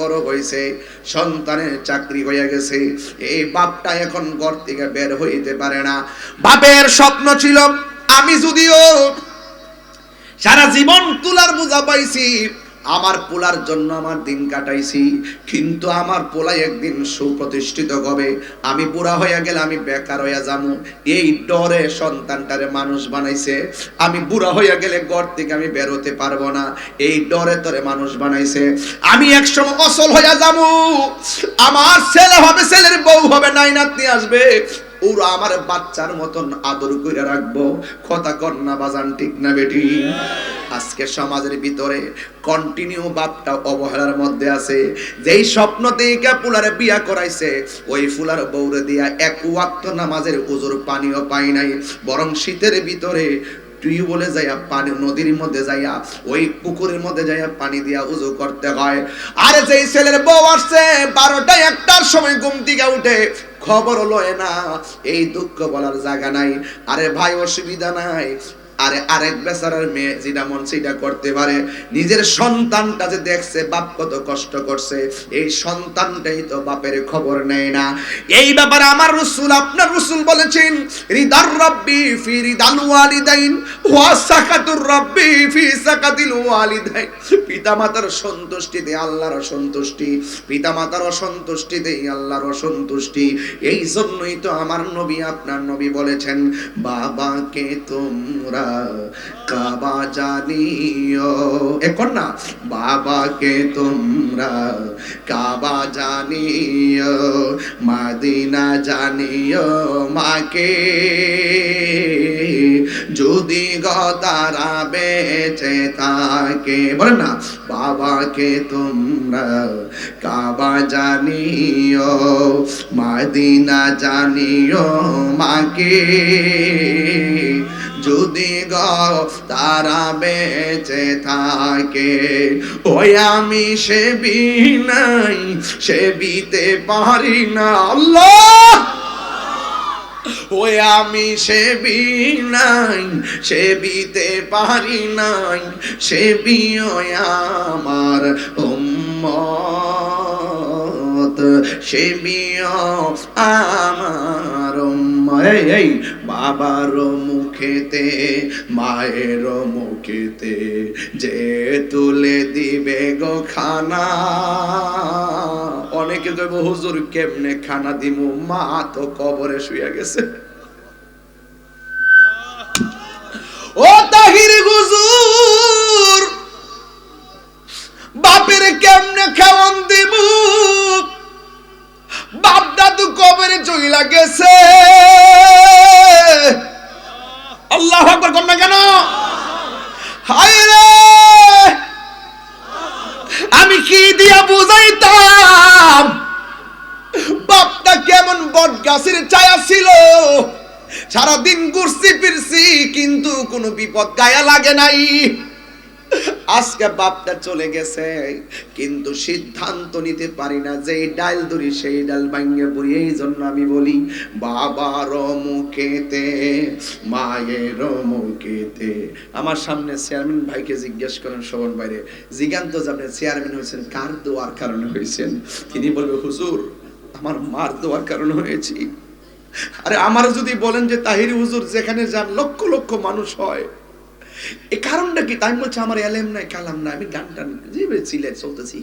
বড় হয়েছে, সন্তানের চাকরি হয়ে গেছে। এই বাপটা এখন ঘর থেকে বের হইতে পারে না। বাপের স্বপ্ন ছিল, আমি যদিও সারা জীবন তুলার বোঝা পাইছি আমার পোলার জন্য আমার দিন কাটাইছি, কিন্তু আমার পোলাই একদিন সুপ্রতিষ্ঠিত হবে। আমি বুড়া হইয়া গেলে আমি বেকার হইয়া যাব এই ডরে সন্তানটারে মানুষ বানাইছে। আমি বুড়া হইয়া গেলে ঘর থেকে আমি বেরোতে পারব না। এই ডরে তরে মানুষ বানাইছে। আমি একসময় অসল হইয়া যাব আমার ছেলে হবে, ছেলের বউ হবে নাই নাতনি আসবে। ওরা আমার বাচ্চার মতন আদর করে রাখব। কথা কন্যা বাজান, ঠিক না বেটি? আজকে সমাজের ভিতরে কন্টিনিউ বাপটা অবহেলার মধ্যে আছে। যেই স্বপ্ন বিয়া করাইছে, ওই ফুলার বৌরে দিয়া এক ওয়াক্ত নামাজের উজুর পানিও পাই নাই। বরং শীতের ভিতরে টিউবওয়েলে যাইয়া পানি, নদীর মধ্যে যাইয়া, ওই পুকুরের মধ্যে যাইয়া পানি দিয়া উজু করতে হয়। আর যেই ছেলের বউ আসছে বারোটা একটার সময় ঘুম থেকে উঠে খবর লয় না। এই দুঃখ বলার জায়গা নাই। আরে ভাই অসুবিধা নাই। আরে আরেক বেচারার মেয়ে যেটা মন সেটা করতে পারে। নিজের সন্তানটা যে দেখছে, বাপ কত কষ্ট করছে, এই সন্তানটাই তো বাপের খবর নেয় না। এই ব্যাপারে আমার রসুল, আপনার রসুল বলেছেন, রিদার রব্বি ফি রিদাল ওয়ালিদাইন, ওয়া সাকাতুর রব্বি ফি সাকাতিল ওয়ালিদাইন। পিতামাতার সন্তুষ্টিতে আল্লাহর সন্তুষ্টি পিতামাতার অসন্তুষ্টিতে আল্লাহর অসন্তুষ্টি। এই জন্যই তো আমার নবী, আপনার নবী বলেছেন, বাবাকে তোমরা কাবা জানিও। এখন না, বাবাকে তোমরা কাবা জানিও, মাদিনা জানিও মাকে। যদি গতারা বেঁচে থাকে, বলেন না, বাবাকে তোমরা কাবা জানিও, মাদিনা জানিও মাকে। যদি গ তারা বেঁচে থাকে, ওই আমি সে নাই সে বিতে পারি না আল্লাহ ওই আমি সে নাই সে বিতে পারি নাই সে আমার উম্মত সে আমার উম্মত। এই এই, বাবার মুখেতে, মায়ের মুখেতে যে তুলে দিবে গো খানা। অনেকে কইব, হুজুর কেমনে খানা দিমু? মা তো কবরে শুয়ে গেছে। ও তাহির হুজুর! ছায়া ছিল। সারাদিন ঘুরছি ফিরছি, কিন্তু কোনো বিপদ গায়া লাগে নাই। আজকে বাপটা চলে গেছে, কিন্তু সিদ্ধান্ত নিতে পারি না। যে ডাল ধরি, সেই ডাল ভাঙ্গে পড়ি। এই জন্য আমি বলি বাবার মুখেতে মায়ের মুখেতে আমার সামনে চেয়ারম্যান ভাইকে জিজ্ঞেস করেন শোভন বাইরে জিজ্ঞান্ত আপনি চেয়ারম্যান হয়েছেন, কার দোয়ার কারণে হয়েছেন? তিনি বলবে, হুজুর, আমার মার দোয়ার কারণে হয়েছি। আরে আমার যদি বলেন যে তাহির হুজুর যেখানে যান, লক্ষ লক্ষ মানুষ হয়। এই কারণটা কি? তাই বলছে, আমার এলেম নাই, কালাম নাই, আমি গান টান যেভাবে চিলে চলতেছি।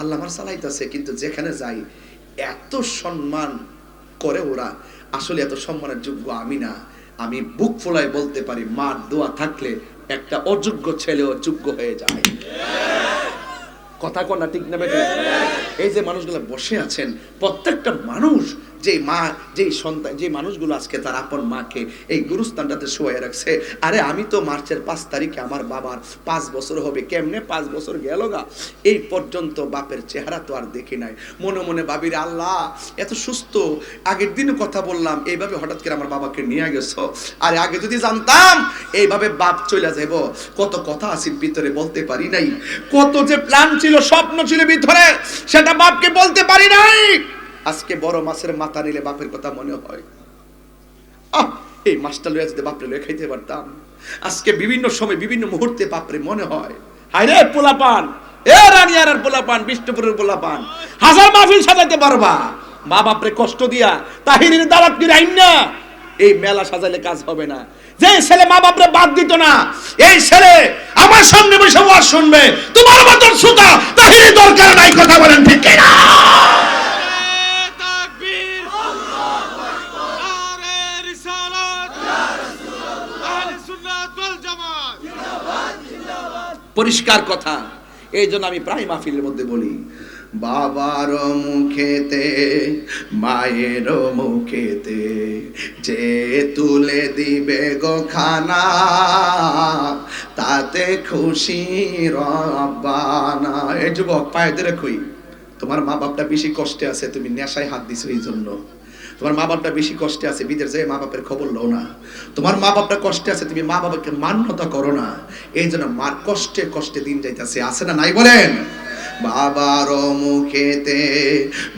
আল্লাহ আমার চালাইতেছে, কিন্তু যেখানে যাই, এত সম্মান করে ওরা। আসলে এত সম্মানের যোগ্য আমি না। আমি বুক ফোলায় বলতে পারি, মার দোয়া থাকলে একটা অযোগ্য ছেলেও যোগ্য হয়ে যায়। কথা কনা ঠিক নেবে এই যে মানুষগুলো বসে আছেন, প্রত্যেকটা মানুষ যে মা, যেই সন্তান যে মানুষগুলো আজকে তার আপন মাকে এই গুরুস্থানটাতে শোয়ে রাখছে, আরে আমি তো মার্চের পাঁচ তারিখে আমার বাবার পাঁচ বছর হবে, কেমনে পাঁচ বছর গেল গা? এই পর্যন্ত বাপের চেহারা তো আর দেখি নাই। মনে মনে ভাবির আল্লাহ, এত সুস্থ। আগের দিনও কথা বললাম, এইভাবে হঠাৎ করে আমার বাবাকে নিয়ে গেছো? আর আগে যদি জানতাম, এইভাবে বাপ চলে যাব কত কথা আছে ভিতরে বলতে পারি নাই। কত যে প্ল্যান ছিল, স্বপ্ন ছিল ভিতরে, সেটা বাপকে বলতে পারি নাই। আজকে বড় মাছের মাথা নিলে বাপের কথা মনে হয়। এই মাছটা লইয়া যদি বাপরে লয়ে খাইতে পারতাম, আজকে বিভিন্ন সময় বিভিন্ন মুহূর্তে বাপরে মনে হয়। হায় রে পোলাপান, এ রানিয়ারের পোলা পান বিষ্ণুপুরের পোলা পান হাজার মাহফিল সাজাইতে পারবা। মা বাপরে কষ্ট দিয়া তাহিরির দাওয়াত করে আইন না। এই মেলা সাজাইলে কাজ হবে না। যে ছেলে মা বাপরে বাদ দিত না, এই ছেলে আমার সামনে বসে ওয়াজ শুনবে। তোমার মতন সুতা তাহিরি দরকার নাই, কথা বলেন ঠিক কিনা? পরিষ্কার কথা। এই জন্য আমি প্রায় মাহফিলের মধ্যে বলি, বাবার মুখেতে, মায়ের মুখেতে যে তুলে দিবে গো খানা, তাতে খুশি রব্বানা। এই যুবক, পায়ে ধরে কই তোমার মা বাপটা বেশি কষ্টে আছে, তুমি নেশায় হাত দিছো এই জন্য। তোমার মা বাপটা বেশি কষ্টে আছে বিদের যে মা বাপের খবর লও না। তোমার মা বাপটা কষ্টে আছে, তুমি মা বাবাকে মান্যতা করো না। এই জন্য মার কষ্টে কষ্টে দিন যাইতেছে, আছে না নাই বলেন? বাবার মুখেতে,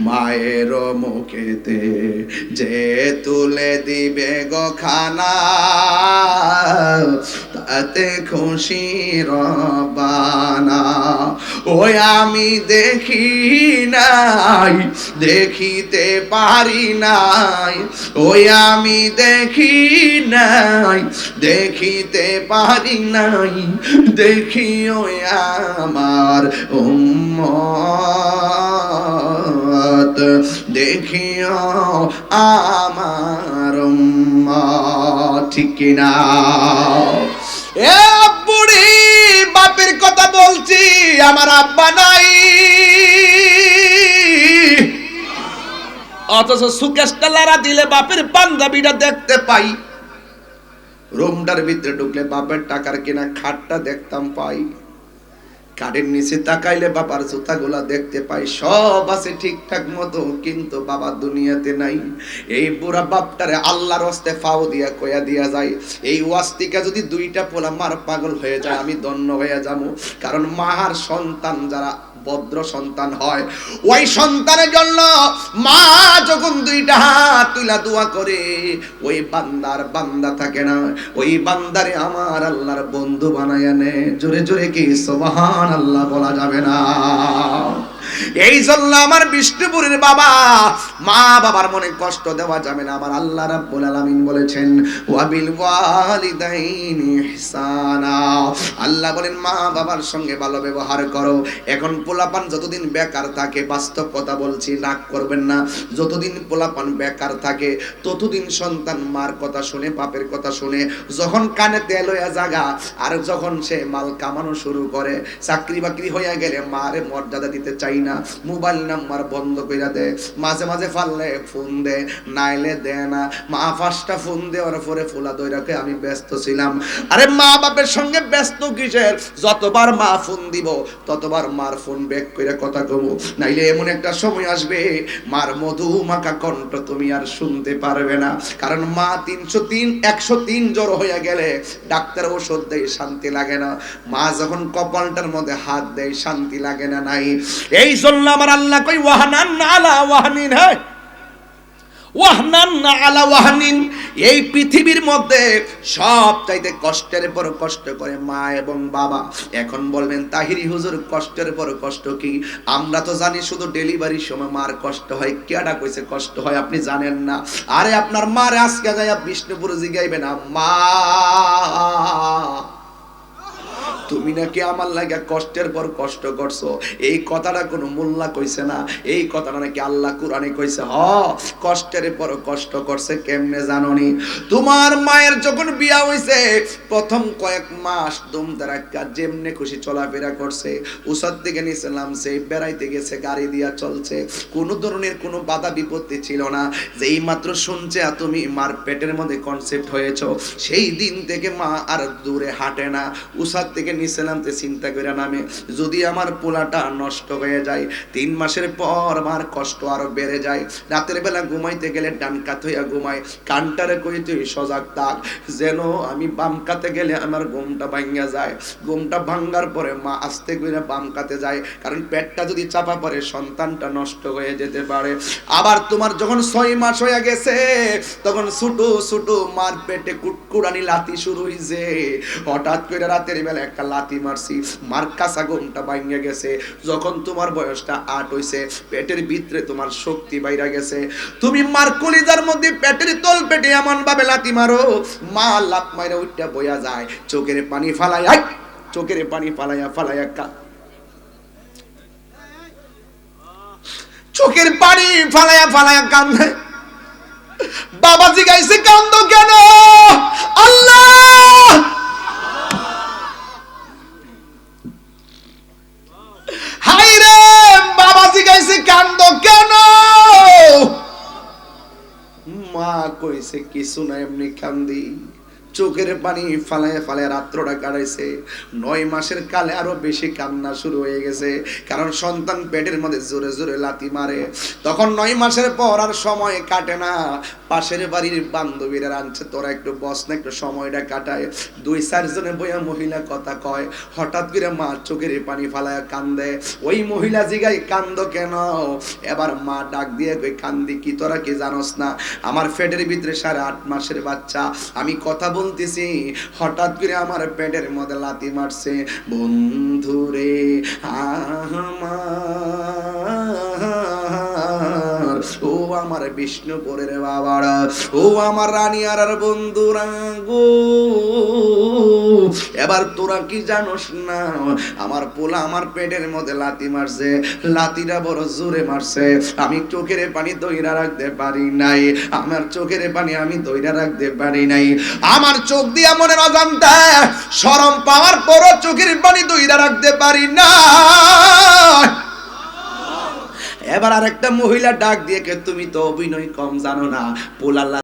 মায়ের মুখেতে যে তুলে দিবে গো খানা, তাতে খুশি রবানা। ওই আমি দেখি নাই, দেখিতে পারি নাই। ওই আমি দেখি নাই, দেখিতে পারি নাই। দেখি ওই আমার উম্মত, দেখিও আমার উম্মত, ঠিক কিনা? বুড়ি বাপের কথা বলছি, আমার আব্বা নাই। অথচ সুকেশ কালারা দিলে বাপের পাঞ্জাবিটা দেখতে পাই। রুমটার ভিতরে ঢুকলে বাপের টাকার কিনা খাটটা দেখতাম পাই। কাঠের নিচে তাকাইলে বাবার জুতাগুলা দেখতে পাই। সব আছে ঠিকঠাক মতো, কিন্তু বাবা দুনিয়াতে নাই। এই বুড়া বাপটারে আল্লাহর হস্তে ফাও দিয়া কয়া দিয়া যায়। এই ওয়াস্তিকা যদি দুইটা পোলা মার পাগল হয়ে যায়, আমি দন্য হয়ে যাব। কারণ মার সন্তান যারা ভদ্র সন্তান হয়। ওই সন্তানের জন্য মা যখন দুইটা হাত তুলা দোয়া করে, ওই বান্দার বান্দা থাকে না। ওই বান্দারে আমার আল্লাহর বন্ধু বানায় নে। জোরে জোরে কি সোবাহান আল্লাহ বলা যাবে না? এই জন্য আমার বিষ্ণুপুরের বাবা মা বাবার মনে কষ্ট দেওয়া যাবে না। আমার আল্লাহ রাব্বুল আলামিন বলেছেন, ওয়াবিল ওয়ালিদাইনি ইহসানা। আল্লাহ বলেন, মা বাবার সঙ্গে ভালো ব্যবহার করো। এখন পোলাপান যতদিন বেকার থাকে, বাস্তব কথা বলছি, রাগ করবেন না। যতদিন পোলাপান বেকার থাকে, ততদিন সন্তান মার কথা শুনে, বাপের কথা শুনে, যখন কানে তেল হইয়া জাগা, আর যখন সে মাল কামানো শুরু করে চাকরি বাকরি হইয়া গেলে মারে মর্যাদা দিতে চাই না। মোবাইল নাম্বার বন্ধ কইরা দে। মাঝে মাঝে ফাললে ফোন দে, নাইলে দে না। মা ফার্স্টটা ফোন দেওয়ার পরে ফুলা দইরাকে আমি ব্যস্ত ছিলাম। আরে মা বাপের সঙ্গে ব্যস্ত কিসের? যতবার মা ফোন দিব, ততবার মার ফোন ব্যাক কইরা কথা কব নাইলে এমন একটা সময় আসবে, মার মধু মাখা কণ্ঠ তুমি আর শুনতে পারবে না। কারণ মা তিনশো তিন, একশো তিন জ্বর হইয়া গেলে ডাক্তার ওষুধ দেয়, শান্তি লাগে না। মা যখন কপালটার মধ্যে হাত দেয়, শান্তি লাগে না, নাই। এই জন্য আমার আল্লাহ কই ওয়াহানান আলা ওয়াহানিন হ্যাঁ। ওয়াহনান আলা ওয়াহনিন এই পৃথিবীর মধ্যে সব চাইতে কষ্টের পর কষ্ট করে মা এবং বাবা। এখন বলবেন, তাহিরি হুজুর, কষ্টের পর কষ্ট কি? আমরা তো জানি শুধু ডেলিভারির সময় মার কষ্ট হয়। কেডা কইছে কষ্ট হয় আপনি জানেন না। আরে আপনার মার আজকে যাইয়া বিষ্ণুপুর জিগাইবে না মা তুমি নাকি আমার লাগা কষ্টের পর কষ্ট করছ? এই কথাটা কোনো মোল্লা কইছে না। এই কথাটা নাকি আল্লাহ কোরআনে কইছে। হ, কষ্টের পর কষ্ট করছে কেমনে জাননি? তোমার মায়ের যখন বিয়া হইছে, প্রথম কয়েক মাস দুম দারাক্কা যেমনে খুশি চলাফেরা করছে। উসাদ থেকে নিচে নামছে, বেড়াইতে গেছে, গাড়ি দিয়া চলছে। কোনো ধরনের কোনো বাধা বিপত্তি ছিল না। যেই মাত্র শুনছে তুমি মার পেটের মধ্যে কনসেপ্ট হয়েছ, সেই দিন থেকে মা আর দূরে হাঁটে না। উসাদ থেকে নিচে নামতে চিন্তা করে নামে যদি আমার পোলাটা নষ্ট হয়ে যায়, তিন মাসের পর আমার কষ্ট আরও বেড়ে যায়। রাতের বেলা ঘুমাইতে গেলে ডান কাত হইয়া ঘুমায়। কানটারে কই তুই, সজাগ থাক। যেন আমি বাম কাতে গেলে আমার ঘুমটা ভাঙ্গা যায়। ঘুমটা ভাঙ্গার পরে মা আস্তে করে বাম কাতে যায়। কারণ পেটটা যদি চাপা পড়ে, সন্তানটা নষ্ট হয়ে যেতে পারে। আবার তোমার যখন ছয় মাস হয়ে গেছে, তখন ছোট ছোট মার পেটে কুটকুড়ানি লাতি শুরু হইছে। হঠাৎ করে রাতের বেলা একটা লাতি মারছি মার কাঁচা ঘুমটা ভাঙে গেছে। যখন তোমার বয়সটা আট হইছে, পেটের ভিতরে তোমার শক্তি বাইরা গেছে। তুমি মার মধ্যে পেটের তল পেটে এমন ভাবে লাতি মারো, মা লাত মাইরা উঠটা বইয়া যায়। চোখের পানি ফালাইয়া চোখের পানি ফালাইয়া ফালাইয়া কা চোখের পানি ফালাইয়া ফালাইয়া কান্দে। বাবা জিগাইছে কান্দ কেন? কিছু না এমনি কান্দি চোখের পানি ফালায় ফালায় রাত্রটা কাটাইছে। নয় মাসের কালে আরও বেশি কান্না শুরু হয়ে গেছে, কারণ সন্তান পেটের মধ্যে জোরে জোরে লাতি মারে। তখন নয় মাসের পর আর সময় কাটে না। পাশের বাড়ির বান্ধবীরা আনছে, তোরা একটু বস না, একটু সময়টা কাটায়। দুই চারজনে বইয়া মহিলা কথা কয়। হঠাৎ করে মা চোখের পানি ফালায় কান্দে। ওই মহিলা জিগাই কান্দ কেন? এবার মা ডাক দিয়ে কই কান্দি কি তোরা কি জানোস না? আমার পেটের ভিতরে সাড়ে আট মাসের বাচ্চা। আমি কথা বলতেছি হঠাৎ করে আমার পেটের মধ্যে লাতি মারছে। বন্ধুরে ও আমার বিষ্ণুপুরের বাবারা। ও আমার রানী আর বন্ধুরা গো। এবার তোরা কি জানোস না, আমার পোলা আমার পেটের মধ্যে লাতি মারছে লাতিটা বড় জোরে মারছে। আমি চোখের পানি দইরা রাখতে পারি নাই, আমার চোখের পানি আমি দইরা রাখতে পারি নাই। আমার চোখ দিয়ে মনের অজান্তা শরম পাওয়ার পরও চোখের পানি দইরা রাখতে পারি না এবার আর একটা মহিলা ডাক দিয়ে তুমি তো অভিনয় কম জানো না পোলাল্লা